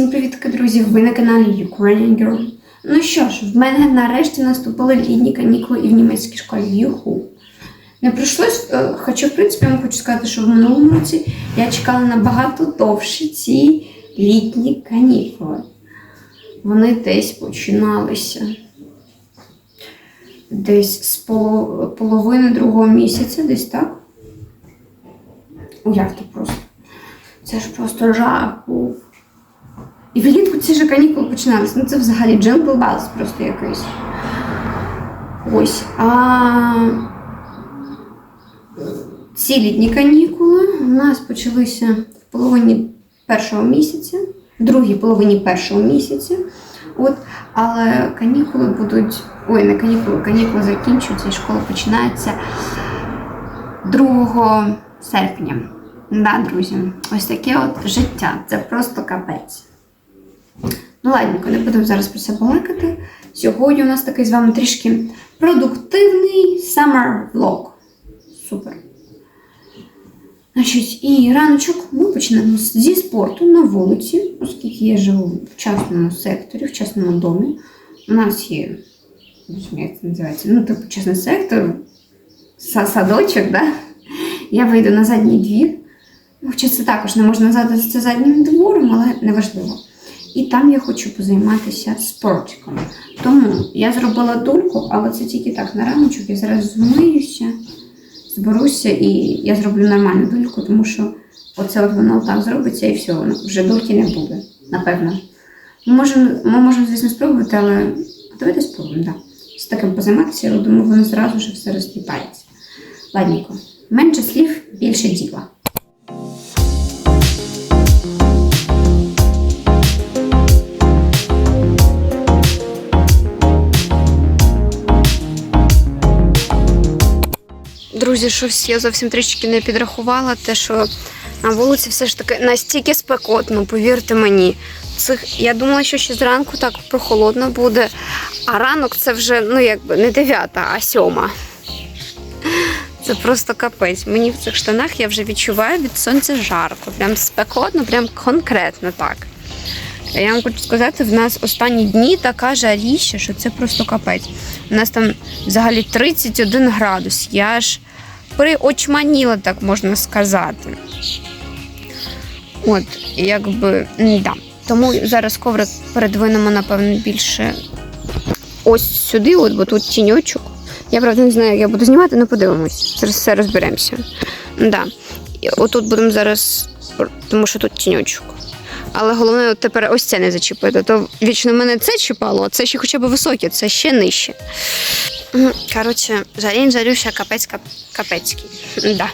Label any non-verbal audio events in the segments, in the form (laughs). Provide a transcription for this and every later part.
Всім привітки, друзі! Ви на каналі Ukrainian Girl. Ну що ж, в мене нарешті наступили літні канікули і в німецькій школі Юху. Не пройшлось, е, хоча, в принципі, я хочу сказати, що в минулому році я чекала набагато довше ці літні канікули. Вони десь починалися десь з половини другого місяця, десь так. Уявте просто. Це ж просто жах був. І влітку ці ж канікули починалися. Ну це взагалі джингл белс просто якийсь. Ось. А ці літні канікули у нас почалися в половині першого місяця, в другій половині першого місяця. От, але канікули будуть. Ой, не канікули, канікули закінчуються і школа починається 2 серпня. Да, друзі, ось таке от життя. Це просто капець. Ну, ладненько, не будемо зараз про це балакати. Сьогодні у нас такий з вами трішки продуктивний summer vlog. Супер. Значить, і раночок ми почнемо зі спорту на вулиці, оскільки я живу в частному секторі, в частному домі. У нас є, як це називається, ну, типу, частний сектор, садочок, да? Я вийду на задній двір. Хоча це також не можна назвати це заднім двором, але неважливо. І там я хочу позайматися спортиком. Тому я зробила дульку, але це тільки так на раночок. Я зараз змиюся, зберуся і я зроблю нормальну дульку, тому що оце от воно так зробиться і все, ну, вже дульки не буде, напевно. Ми можемо, ми можемо, звісно, спробувати, але давайте спробуємо, так. Да. З таким позайматися, я думаю, воно зразу ж все розліпається. Ладненько. Менше слів, більше діла. Друзі, щось я зовсім трішки не підрахувала, те, що на вулиці все ж таки настільки спекотно, повірте мені. Цих, я думала, що ще зранку так прохолодно буде, а ранок це вже ну якби не дев'ята, а сьома. Це просто капець. Мені в цих штанах я вже відчуваю від сонця жарко. Прям спекотно, прям конкретно так. Я вам хочу сказати, в нас останні дні така жаріща, що це просто капець. У нас там взагалі 31 градус. Я ж приочманіла, так можна сказати. От, якби, да. Тому зараз коврик передвинемо, напевно, більше ось сюди, от, бо тут тіньочок. Я правда не знаю, як я буду знімати, але подивимось. Зараз все розберемося. Да. І отут будемо зараз, тому що тут тіньочок. Але головне от тепер ось це не зачепити. То вічно мене це чіпало, а це ще хоча б високе, це ще нижче. Коротше, жарінь жарюся капець кап- капецький. Да.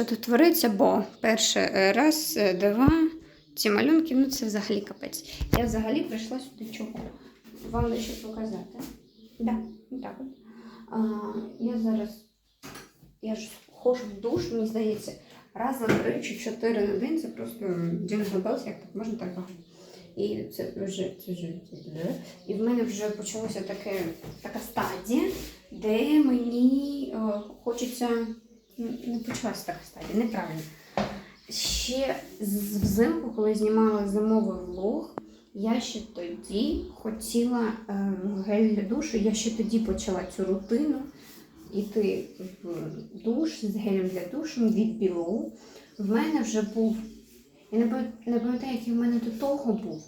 Що тут твориться, бо перше е, раз, е, два, ці малюнки, ну це взагалі капець. Я взагалі прийшла сюди чого? Вам дещо показати. Да, так от. А, я зараз я ж ходжу в душ, мені здається, раз на три чи чотири на день це просто джингл белс, як так можна так багато. І це вже це вже. І в мене вже почалася така стадія, де мені е, хочеться. Не почалася така стадія, неправильно. Ще взимку, коли знімала зимовий влог, я ще тоді хотіла е, гель для душу, я ще тоді почала цю рутину йти в душ з гелем для душу від Below. В мене вже був, я не пам'ятаю, який в мене до того був,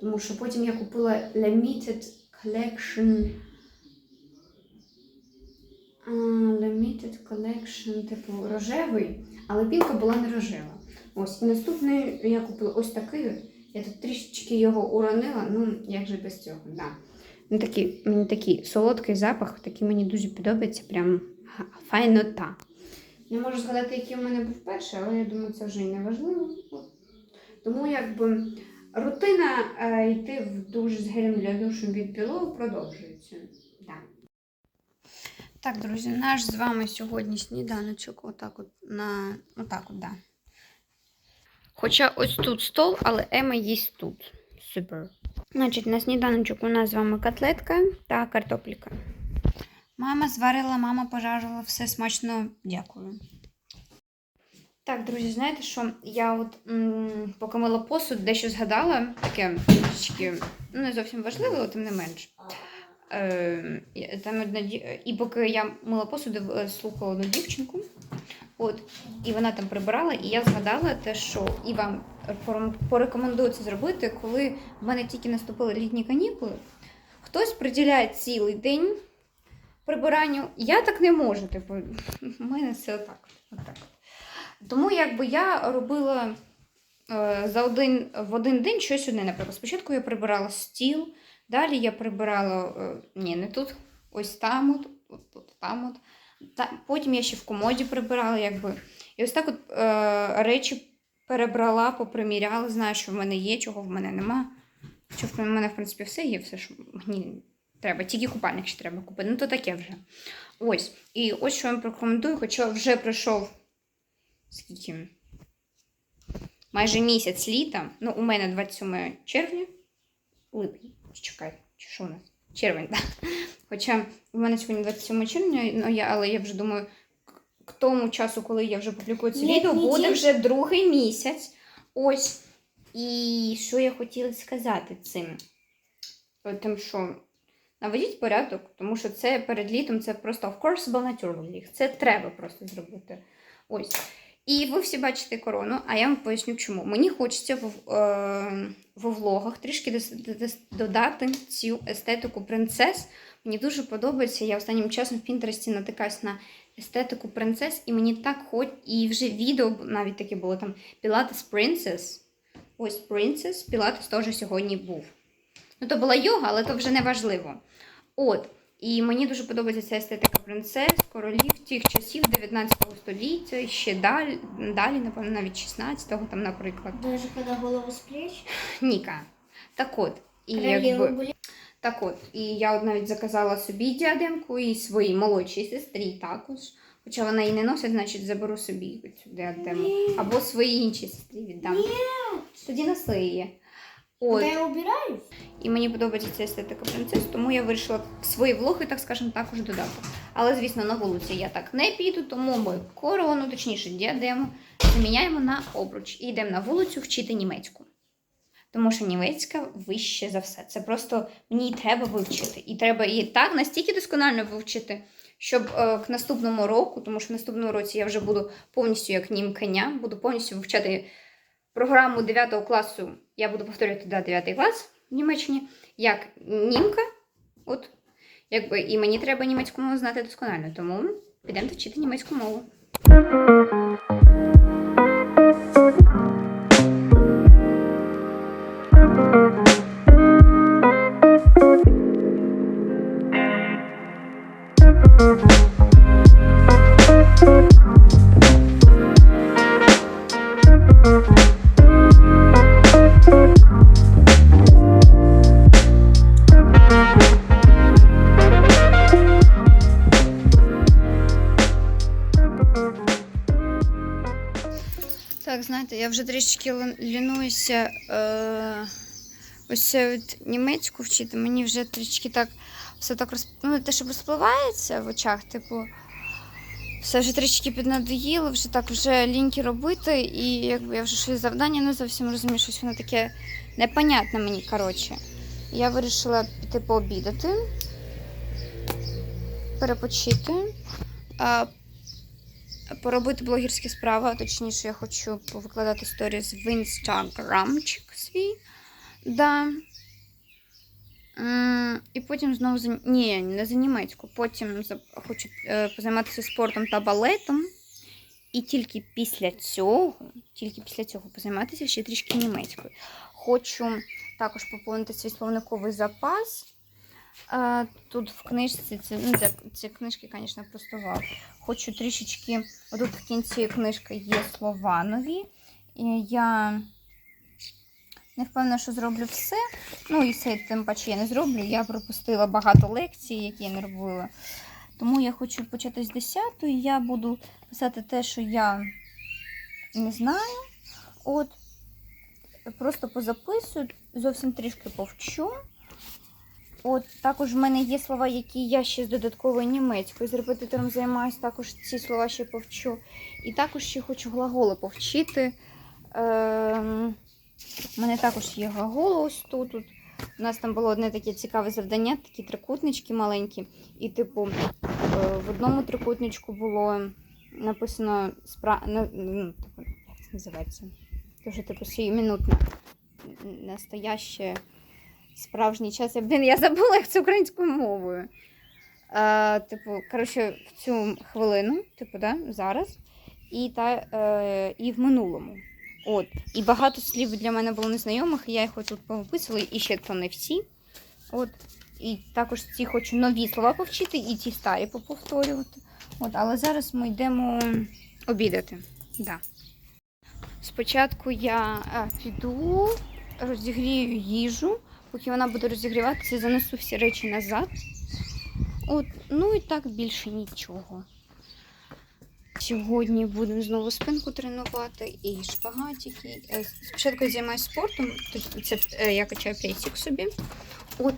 тому що потім я купила Limited Collection Limited Collection, типу рожевий, але пінка була не рожева. Ось, і наступний я купила ось такий. Я тут трішечки його уронила, ну як же без цього, да. Ну, такий, такий солодкий запах, такий мені дуже подобається, прям файнота. Не можу згадати, який у мене був перший, але я думаю, це вже і не важливо. Тому якби рутина е, йти в душ з гелем для душу від білого продовжується. Так, друзі, наш з вами сьогодні сніданочок отак от на отак от, да. Хоча ось тут стол, але Ема їсть тут. Супер. Значить, на сніданочок у нас з вами котлетка та картопліка. Мама зварила, мама пожарила, все смачно, дякую. Так, друзі, знаєте що? Я от м, поки мила посуд, дещо згадала, таке трішечки, ну, не зовсім важливе, але тим не менш. Е, там одна, і поки я мила посуд, е, слухала одну дівчинку, от, і вона там прибирала, і я згадала те, що і вам порекомендую це зробити, коли в мене тільки наступили літні канікули. Хтось приділяє цілий день прибиранню. Я так не можу. Типу, в мене все отак. отак. Тому якби я робила е, за один, в один день щось одне. Наприклад, спочатку я прибирала стіл, далі я прибирала е, ні, не тут, ось там, от, от, от там. От. Потім я ще в комоді прибирала, якби. І ось так от е, речі перебрала, поприміряла, знаю, що в мене є, чого в мене нема. Що в мене, в принципі, все є, все, що мені треба. Тільки купальник ще треба купити. Ну, то таке вже. Ось. І ось що я вам порекомендую, хоча вже пройшов скільки? Майже місяць літа. Ну, у мене 27 червня. Липень. Чекай, чи що у нас? Червень, так. Хоча у мене сьогодні 27 червня, ну, я, але я вже думаю, к- к тому часу, коли я вже публікую це відео, буде вже другий місяць. Ось. І що я хотіла сказати цим? Е, Тим, що наведіть порядок, тому що це перед літом це просто of course naturally. Це треба просто зробити. Ось. І ви всі бачите корону, а я вам поясню чому. Мені хочеться в, е, во влогах трішки додати цю естетику принцес. Мені дуже подобається. Я останнім часом в Пінтересті натикаюсь на естетику принцес, і мені так хоч і вже відео навіть таке було там Pilates Princess. Ось Princess, Pilates теж сьогодні був. Ну, то була йога, але то вже не важливо. От. І мені дуже подобається ця естетика принцес, королів тих часів 19 століття, і ще далі, далі, напевно, навіть 16-го, там, наприклад. Даже когда голову с плеч. Ніка. Так от, і якби, были. так от, і я от навіть заказала собі діадемку і своїй молодшій сестрі також. Хоча вона її не носить, значить заберу собі цю діадему. Або своїй іншій сестрі віддам. Тоді носи її. От. Когда я убираю, І мені подобається ця естетика принцес, тому я вирішила свої влоги, так скажемо, також додати. Але, звісно, на вулиці я так не піду, тому ми корону, точніше, діадему, заміняємо на обруч і йдемо на вулицю вчити німецьку. Тому що німецька вище за все. Це просто мені треба вивчити. І треба її так настільки досконально вивчити, щоб е, к наступному року, тому що в наступному році я вже буду повністю як німканя, буду повністю вивчати програму 9 класу. Я буду повторювати да, 9 клас в Німеччині, як німка. От, якби, і мені треба німецьку мову знати досконально, тому підемо вчити німецьку мову. Вже лін- лінуюся е, ось от німецьку вчити. Мені вже трішки так все так розп... ну, те, що розпливається в очах, типу, все вже трішки піднадоїло, вже так вже ліньки робити, і якби я вже щось завдання не зовсім розумію, щось воно таке непонятне мені, коротше. Я вирішила піти пообідати, перепочити. Поробити блогерські справи, а точніше, я хочу повикладати сторіс в інстаграмчик свій. Да. І потім знову за... Ні, не за німецьку. Потім хочу е, позайматися спортом та балетом. І тільки після цього, тільки після цього позайматися ще трішки німецькою. Хочу також поповнити свій словниковий запас. Е, Тут в книжці, це, ну, ці книжки, звісно, просто вау. Хочу трішечки, отут в кінці книжки є слова нові. І я не впевнена, що зроблю все. Ну і все, тим паче я не зроблю. Я пропустила багато лекцій, які я не робила. Тому я хочу почати з 10 і я буду писати те, що я не знаю. От, просто позаписую, зовсім трішки повчу. От також в мене є слова, які я ще з додатковою німецькою з репетитором займаюся, також ці слова ще повчу. І також ще хочу глаголи повчити. Ем, у мене також є глаголи ось тут. У нас там було одне таке цікаве завдання, такі трикутнички маленькі. І, типу, е, в одному трикутничку було написано спра... ну, як це називається? Дуже типу сиюмінутно. Настояще справжній час. Я, блін, я забула, як це українською мовою. Е, типу, коротше, в цю хвилину, типу, да, зараз, і, та, е, і в минулому. От. І багато слів для мене було незнайомих, і я їх тут повиписувала, і ще то не всі. От. І також ці хочу нові слова повчити, і ті старі поповторювати. От. Але зараз ми йдемо обідати. Да. Спочатку я е, піду, розігрію їжу, поки вона буде розігріватися, занесу всі речі назад. От. Ну і так більше нічого. Сьогодні будемо знову спинку тренувати і шпагатики. Е, Спочатку займаюся спортом, це е, я качаю пресік собі. От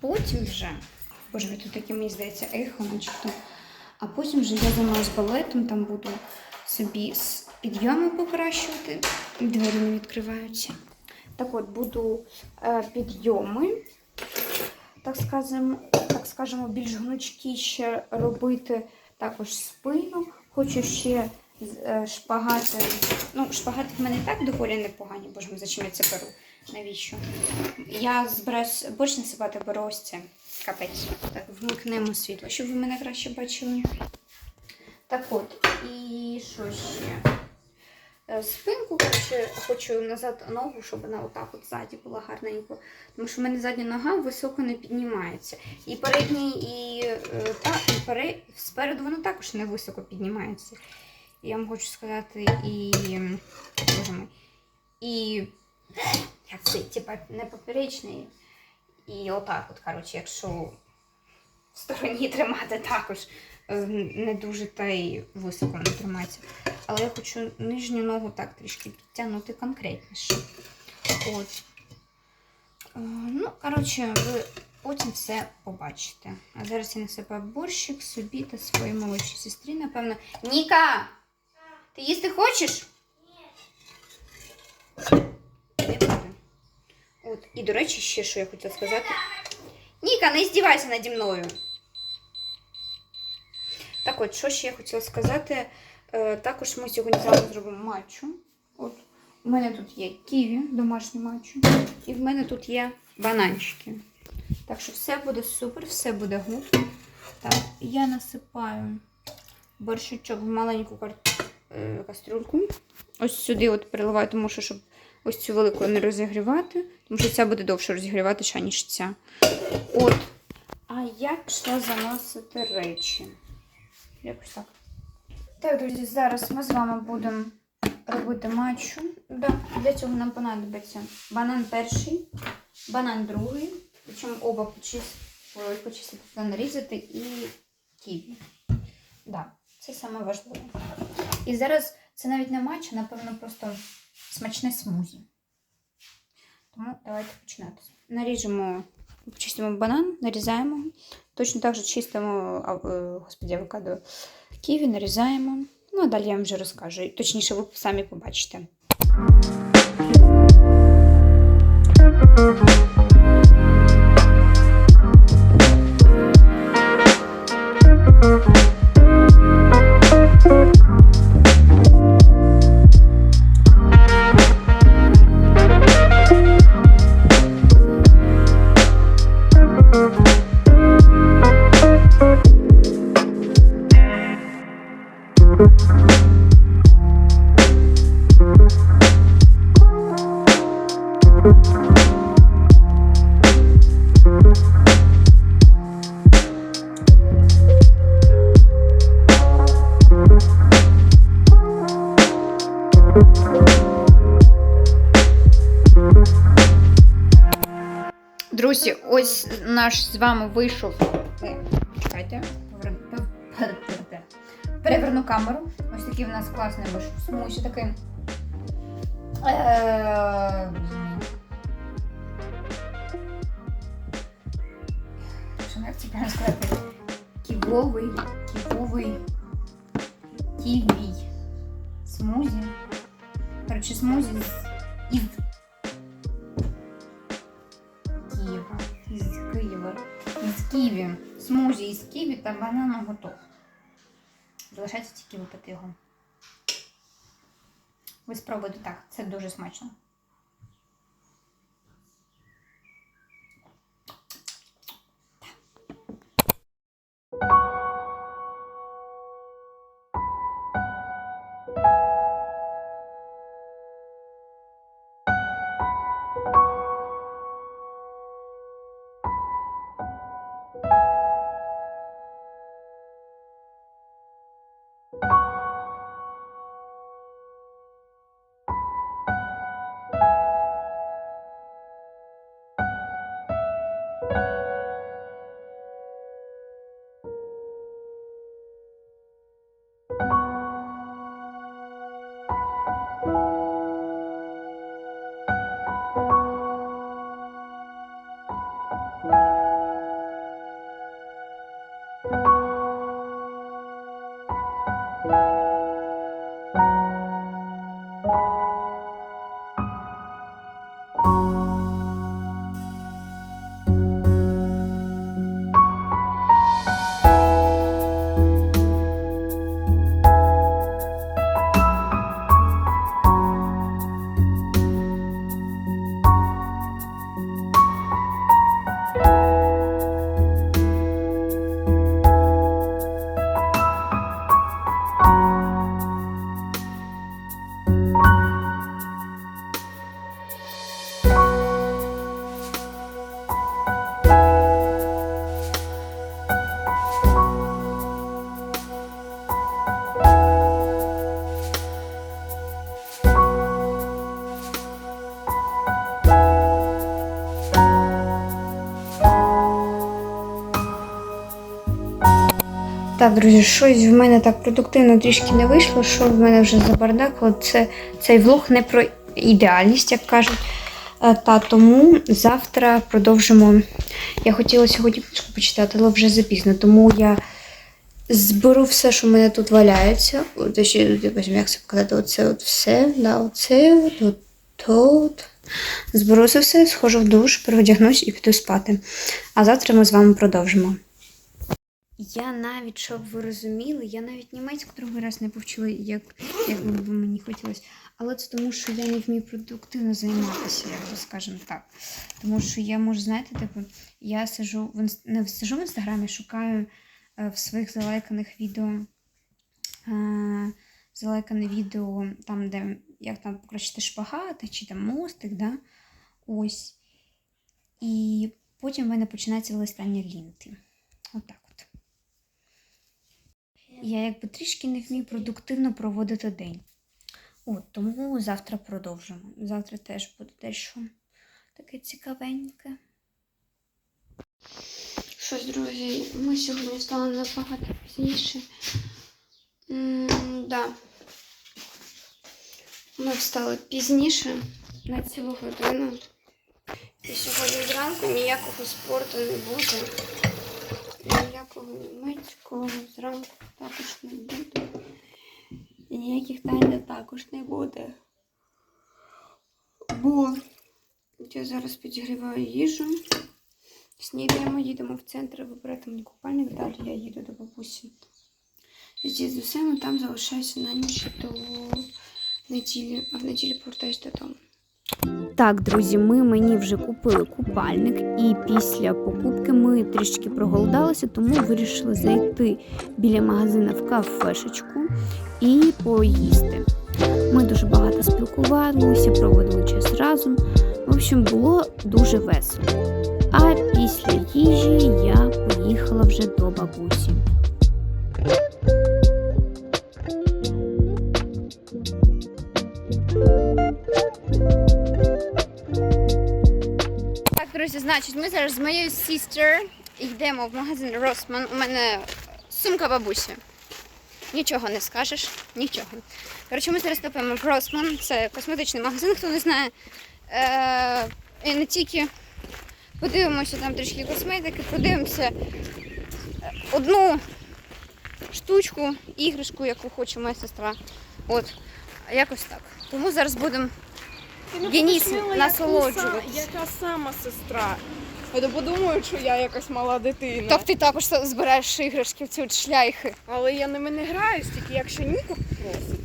потім вже, боже, тут таке мені здається ехо, начебто. А потім вже я займаюся балетом, там буду собі підйоми покращувати. Двері не відкриваються. Так от, буду е, підйоми, так скажемо, так скажемо, більш гнучкі ще робити також спину. Хочу ще е, шпагати. Ну, шпагати в мене так доволі непогані, боже мій, зачем я це беру? Навіщо? Я збираюсь борщ насипати, беру ось це. Капець. Так, вмикнемо світло, щоб ви мене краще бачили. Так от, і що ще? Е, Спинку хочу, хочу назад ногу, щоб вона отак от ззаді була гарненько. Тому що в мене задня нога високо не піднімається. І передній, і, е, та, і пере, спереду воно також не високо піднімається. Я вам хочу сказати, і. Боже мій, і. Як це, типа, не поперечний. І отак, от, коротше, якщо в стороні (laughs) тримати також не дуже та й високо не тримається. Але я хочу нижню ногу так трішки підтягнути конкретніше. От. Е, Ну, коротше, ви потім все побачите. А зараз я насипаю борщик собі та своїй молодшій сестрі, напевно. Ніка! Ти їсти хочеш? Ні. От. І, до речі, ще що я хотіла сказати. Ніка, не здівайся наді мною. Так от, що ще я хотіла сказати. Е, також ми сьогодні з вами зробимо матчу. От. У мене тут є ківі, домашнє матчу. І в мене тут є бананчики. Так що все буде супер, все буде гуд. Так, я насипаю борщичок в маленьку кар... е, кастрюльку. Ось сюди от переливаю, тому що щоб ось цю велику не розігрівати, тому що ця буде довше розігріватися, ніж ця. От. А я пішла заносити речі. Якось так. Так, друзі, зараз ми з вами будемо робити матчу. Да, для цього нам понадобиться банан перший, банан другий, причому оба почис... почистити та нарізати і ківі. Да, це саме важливе. І зараз це навіть не матч, а напевно просто смачне смузі. Тому давайте починати. Наріжемо, почистимо банан, нарізаємо. Точно так же чистимо, а, е, господи, авокадо ківі, нарізаємо. Ну, а далі я вам вже розкажу. Точніше, ви самі побачите. Наш з вами вийшов. Е, Чекайте, переверну камеру. Ось такий в нас класний вийшов смусі такий. Як це правильно сказати? Ківовий, ківовий, ківій смузі. Коротше, смузі з із та банан готов. Залишається тільки випити його. Ви спробуйте так, це дуже смачно. you Так, друзі, щось в мене так продуктивно трішки не вийшло, що в мене вже за бардак. От це, цей влог не про ідеальність, як кажуть. Е, Та тому завтра продовжимо. Я хотіла сьогодні книжку почитати, але вже запізно, тому я зберу все, що в мене тут валяється. От, якось, як це показати, оце от все, да, оце, от, от, тут. Зберу все, схожу в душ, переодягнусь і піду спати. А завтра ми з вами продовжимо. Я навіть, щоб ви розуміли, я навіть німецьку другий раз не повчила, як, як би мені хотілося. Але це тому, що я не вмію продуктивно займатися, як би скажемо так. Тому що я можу, знаєте, типу, я сижу в інс- не сижу в інстаграмі, шукаю е, в своїх залайканих відео. Е, залайкане відео, там, де як там покращити шпагати, чи там мостик, да? ось. І потім в мене починається листання лінти. Отак от. Я якби трішки не вмію продуктивно проводити день. От, тому завтра продовжимо. Завтра теж буде дещо таке цікавеньке. Щось, друзі, ми сьогодні встали набагато пізніше. Да. Ми встали пізніше на цілу годину. І сьогодні зранку ніякого спорту не буде. Ніякого німецького зранку також не буде. І ніяких тайнів також не буде. Бо я зараз підігріваю їжу. Снідаємо, їдемо в центр вибирати мені купальник. Далі я їду до бабусі з дідусем, і там залишаюся на ніч до неділі, а в неділю повертаюся додому. Так, друзі, ми мені вже купили купальник, і після покупки ми трішки проголодалися, тому вирішили зайти біля магазина в кафешечку і поїсти. Ми дуже багато спілкувалися, проводили час разом. В общем, було дуже весело. А після їжі я поїхала вже до бабусі. Моєю сестрою йдемо в магазин Росман. У мене сумка бабусі. Нічого не скажеш, нічого. Коротше, ми зараз купимо в Росман. Це косметичний магазин, хто не знає. Е, і не тільки подивимося там трішки косметики, подивимося одну штучку, іграшку, яку хоче моя сестра. От, якось так. Тому зараз будемо Денис, са- яка сама сестра. А то подумають, що я якась мала дитина. Так ти також збираєш іграшки в ці шляхи. шляйхи. Але я ними не граю, тільки якщо Ніко просить.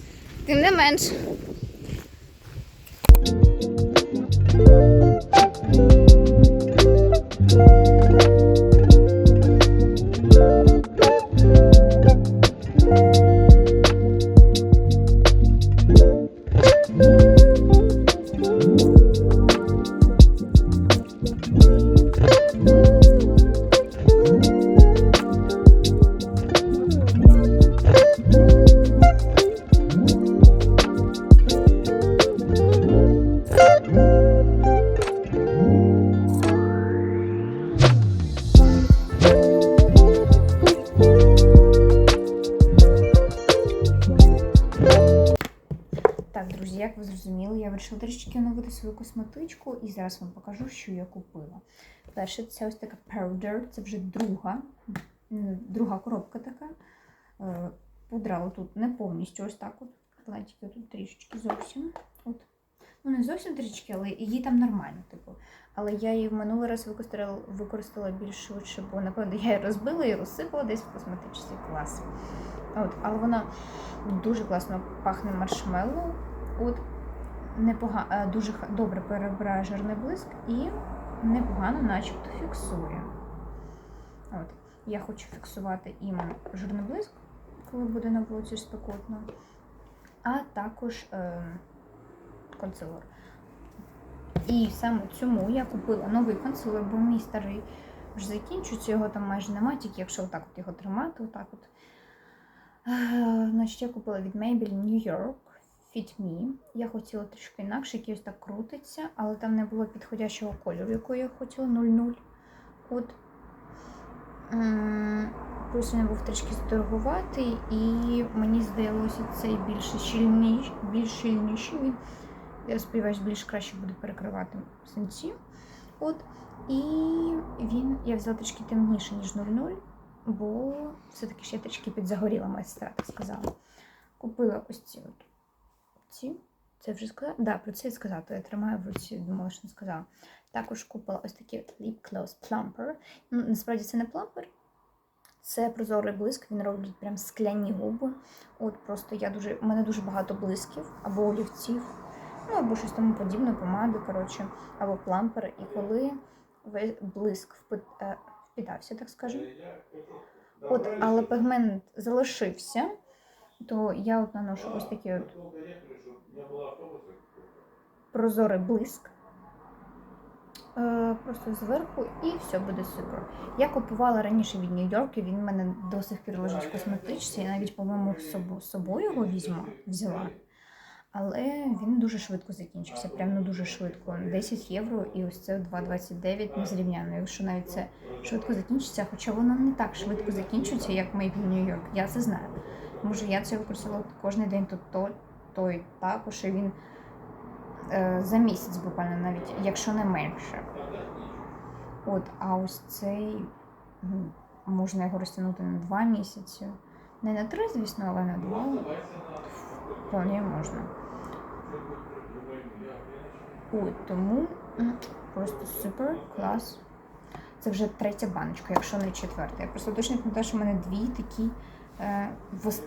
Тим не менш. Свою косметичку і зараз вам покажу, що я купила. Перше, це ось така powder, це вже друга, друга коробка така. Е, Пудра тут не повністю ось так от. Вона тут трішечки зовсім. От. Ну, не зовсім трішки, але її там нормально, типу. Але я її в минулий раз використала, використала більш швидше, бо напевно я її розбила і розсипала десь в косметичний клас. От, але вона дуже класно пахне маршмеллоу. От непога... е, дуже добре перебирає жирний блиск і непогано, начебто, фіксує. От. Я хочу фіксувати іменно жирний блиск, коли буде на вулиці спекотно, а також е, консилер. І саме цьому я купила новий консилер, бо мій старий вже закінчується, його там майже немає, тільки якщо отак от його тримати, отак от. Е, Значить, я купила від Maybelline New York Fit. Я хотіла трішки інакше, який ось так крутиться, але там не було підходящого кольору, якого я хотіла 00. От. М, Плюс він був трішки здорогуватий, і мені здалося цей більш щільніший, більш щільніший. Він, я сподіваюся, більш краще буде перекривати синці. От. І він, я взяла трішки темніше, ніж 00 бо все-таки ще трішки підзагоріла моя сестра, так сказала. Купила ось ці от ці. Це вже сказала? Да, про це я сказала, то я тримаю в руці, думала, що не сказала. Також купила ось такий от Lip Gloss Plumper. Ну, насправді це не плампер, це прозорий блиск, він робить прям скляні губи. От просто я дуже, у мене дуже багато блисків або олівців, ну або щось тому подібне, помади, коротше, або плампер. І коли весь блиск е, так скажемо. От, але пігмент залишився, то я от наношу ось такий от прозорий блиск. Е, Просто зверху і все буде супер. Я купувала раніше від Нью-Йорку, він в мене до сих пір лежить в косметичці. Я навіть, по-моєму, з собо- собою його візьму, взяла. Але він дуже швидко закінчився, прям ну дуже швидко. 10 євро і ось це 2,29 не зрівняно. Якщо навіть це швидко закінчиться, хоча воно не так швидко закінчується, як Maybelline New York, я це знаю. Тому я це використовувала кожен день то, то, то також, і він за місяць буквально навіть, якщо не менше. От, а ось цей ну, можна його розтягнути на 2 місяці. Не на 3, звісно, але на 2 вполне можна. От, тому просто супер, клас. Це вже третя баночка, якщо не четверта. Я просто точно пам'ятаю, що в мене дві такі. Е,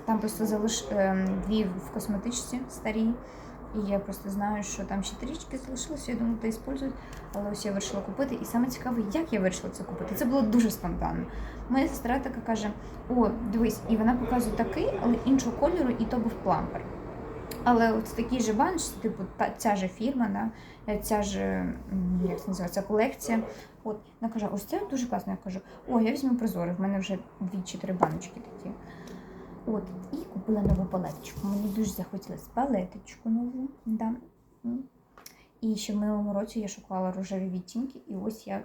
там просто залиш е, дві в косметичці старі. І я просто знаю, що там ще трішки залишилося, я думаю, та іспользують. Але ось я вирішила купити. І саме цікаве, як я вирішила це купити. Це було дуже спонтанно. Моя сестра така каже: О, дивись, і вона показує такий, але іншого кольору, і то був плампер. Але от в такій же баночці, типу, та, ця же фірма, да, е, ця ж, як це називається, колекція. От, вона каже, ось це дуже класно. Я кажу, о, я візьму прозорий, в мене вже дві чи три баночки такі. От, і купила нову палеточку. Мені дуже захотілося палеточку нову. Да. І ще в минулому році я шукала рожеві відтінки, і ось я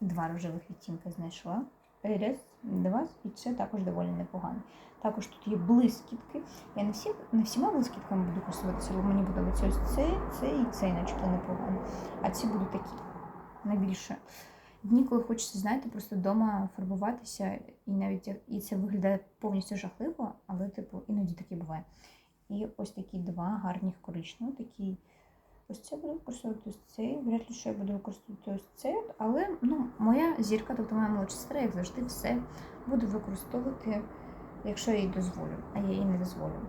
два рожевих відтінки знайшла. Раз, два, і це також доволі непогано. Також тут є блискітки. Я не, всі, не всіма блискітками буду користуватися, бо мені подобається ось цей, цей і цей, начебто непогано. А ці будуть такі найбільше. Дні, коли хочеться, знаєте, просто вдома фарбуватися, і навіть і це виглядає повністю жахливо, але типу іноді таке буває. І ось такі два гарних коричневі, такі. Ось це буду використовувати ось цей. Вряд ли, що я буду використовувати ось цей. Але ну, моя зірка, тобто моя молодша сестра, як завжди, все буду використовувати, якщо я їй дозволю, а я їй не дозволю.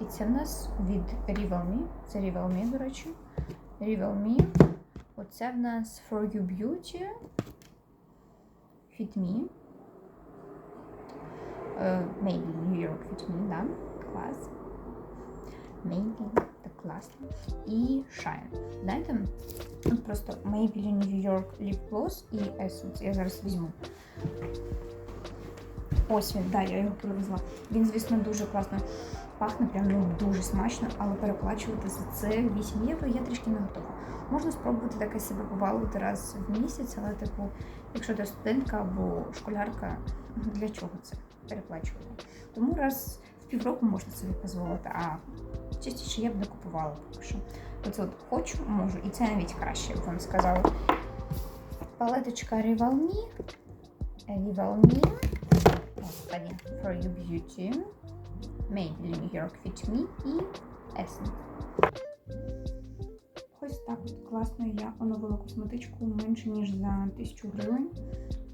І це в нас від Rival Me. Це Rival Me, до речі. Rival Me. Оце в нас For You Beauty. Fit Me. Е, Maybe New York Fit Me, да. Клас. Maybe. Так класно. І Shine. Знаєте, просто Maybelline New York Lip Gloss і Essence. Я зараз візьму. Ось він, да, я його привезла. Він, звісно, дуже класно пахне, прям ну, дуже смачно, але переплачувати за це 8 євро я трішки не готова. Можна спробувати таке себе побалувати раз в місяць, але, типу, якщо ти студентка або школярка, ну, для чого це переплачувати? Тому раз в півроку можна собі дозволити, а частіше я б не купувала поки що. Оце от хочу, можу, і це навіть краще, як вам сказала. Палеточка Rival Me. Господи, For You Beauty. Maybelline New York Fit Me і Essence. Ось так от класно я оновила косметичку менше, ніж за 1000 гривень.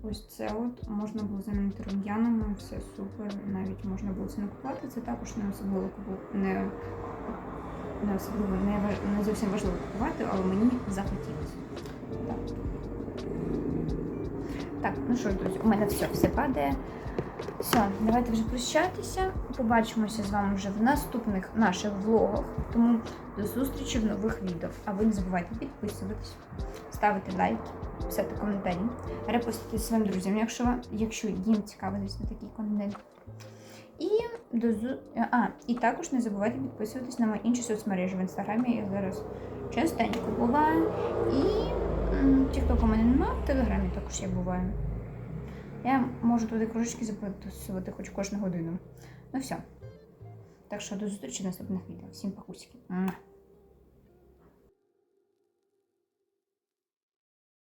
Ось це от можна було замінити рум'янами, все супер. Навіть можна було це не купувати. Це також не особливо не, не особливо не, не зовсім важливо купувати, але мені захотілося. Так. Так, ну що друзі, у мене все, все падає. Все, давайте вже прощатися. Побачимося з вами вже в наступних наших влогах. Тому до зустрічі в нових відео. А ви не забувайте підписуватись, ставити лайки, писати коментарі, репостити своїм друзям, якщо, вам- якщо їм цікаво на такий контент. І до а, і також не забувайте підписуватись на мої інші соцмережі в інстаграмі. Я зараз частенько буваю. І м, тіктоку у мене немає, в телеграмі також я буваю. Я можу туди кружечки записувати хоч кожну годину. Ну все. Так що до зустрічі в наступних відео. Всім пакусики.